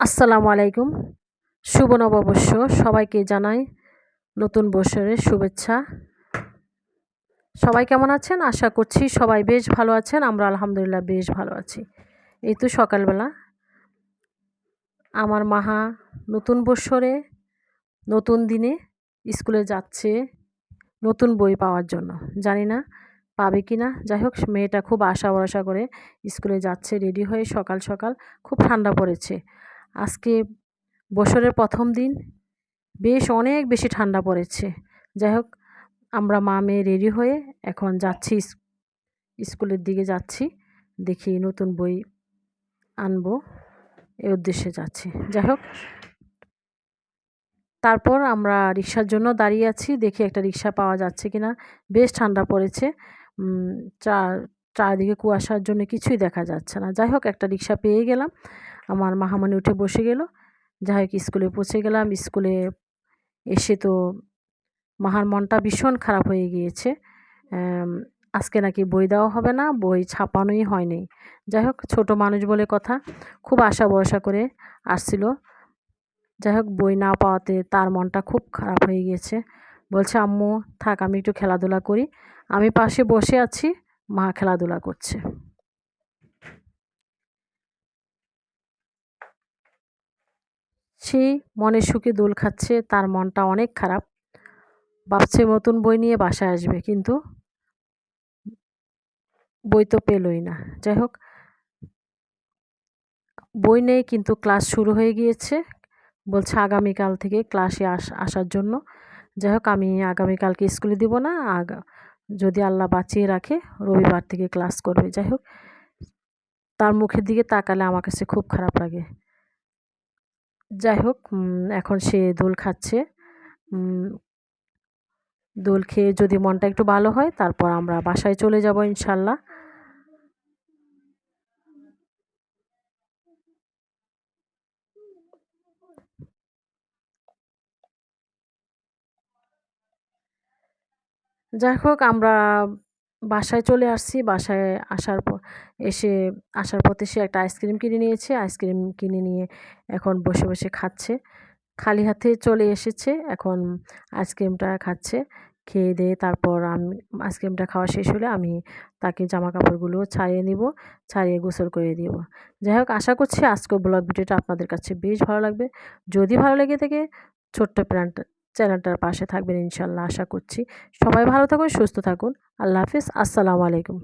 আসসালামু আলাইকুম। শুভ নববর্ষ। সবাইকে জানাই নতুন বছরের শুভেচ্ছা। সবাই কেমন আছেন? আশা করছি সবাই বেশ ভালো আছেন। আমরা আলহামদুলিল্লাহ বেশ ভালো আছি। এই তো সকালবেলা। আমার মাহা নতুন বৎসরে নতুন দিনে স্কুলে যাচ্ছে নতুন বই পাওয়ার জন্য। জানি না পাবে কি না যাই হোক, মেয়েটা খুব আশা ভরসা করে স্কুলে যাচ্ছে, রেডি হয়ে সকাল সকাল খুব ঠান্ডা পড়েছে। আজকে বছরের প্রথম দিন। বেশ অনেক বেশি ঠান্ডা পড়েছে। যাই হোক, আমরা মা মেয়ে রেডি হয়ে এখন যাচ্ছি স্কুলের দিকে যাচ্ছি। দেখি নতুন বই আনব, এ উদ্দেশ্যে যাচ্ছি। যাই হোক, তারপর আমরা রিক্সার জন্য দাঁড়িয়ে আছি। দেখি একটা রিক্সা পাওয়া যাচ্ছে কিনা। বেশ ঠান্ডা পড়েছে। চার চারদিকে কুয়াশার জন্য কিছুই দেখা যাচ্ছে না। যাই হোক, একটা রিক্সা পেয়ে গেলাম। আমার মাহামণি উঠে বসে গেল। যাই হোক, স্কুলে পৌঁছে গেলাম। স্কুলে এসে তো মাহার মনটা ভীষণ খারাপ হয়ে গিয়েছে। আজকে নাকি বই দেওয়া হবে না, বই ছাপানোই হয়নি। যাই হোক, ছোটো মানুষ বলে কথা। খুব আশা ভরসা করে আসছিল। যাই হোক, বই না পাওয়াতে তার মনটা খুব খারাপ হয়ে গিয়েছে। বলছে, আম্মু, থাক, আমি একটু খেলাধুলা করি। আমি পাশে বসে আছি, মা খেলাধুলা করছে। সে মনের সুখে দোল খাচ্ছে, তার মনটা অনেক খারাপ। ভাবছে নতুন বই নিয়ে বাসায় আসবে, কিন্তু বই তো পেলই না। যাই হোক, বই নেই, কিন্তু ক্লাস শুরু হয়ে গিয়েছে। বলছে আগামীকাল থেকে ক্লাসে আস, আসার জন্য। যাই হোক, আমি আগামীকালকে স্কুলে দিব না, আগা, যদি আল্লাহ বাঁচিয়ে রাখে, রবিবার থেকে ক্লাস করবে। যাই হোক, তার মুখের দিকে তাকালে আমার কাছে খুব খারাপ লাগে। যাই হোক এখন সে দোল খাচ্ছে। দোল খেয়ে যদি মনটা একটু ভালো হয়, তারপর আমরা বাসায় চলে যাব ইনশাল্লাহ। যাই হোক, আমরা বাসায় চলে আসছি। বাসায় আসার পর এসে, আসার পথে সে একটা আইসক্রিম কিনে নিয়েছে। আইসক্রিম কিনে নিয়ে এখন বসে বসে খাচ্ছে। খালি হাতে চলে এসেছে। এখন আইসক্রিমটা খাচ্ছে। খেয়ে দিয়ে তারপর আমি, আইসক্রিমটা খাওয়া শেষ হলে আমি তাকে জামা কাপড়গুলো ছাড়িয়ে নিব, ছাড়িয়ে গোসল করে দিব। যাই হোক, আশা করছি আজকে ব্লগ ভিডিওটা আপনাদের কাছে বেশ ভালো লাগবে। যদি ভালো লেগে থাকে, ছোট্ট প্যান্টটা চ্যানেলটার পাশে থাকবেন ইনশাল্লাহ, আশা করছি। সবাই ভালো থাকুন, সুস্থ থাকুন। আল্লাহ হাফিজ, আসসালামু আলাইকুম।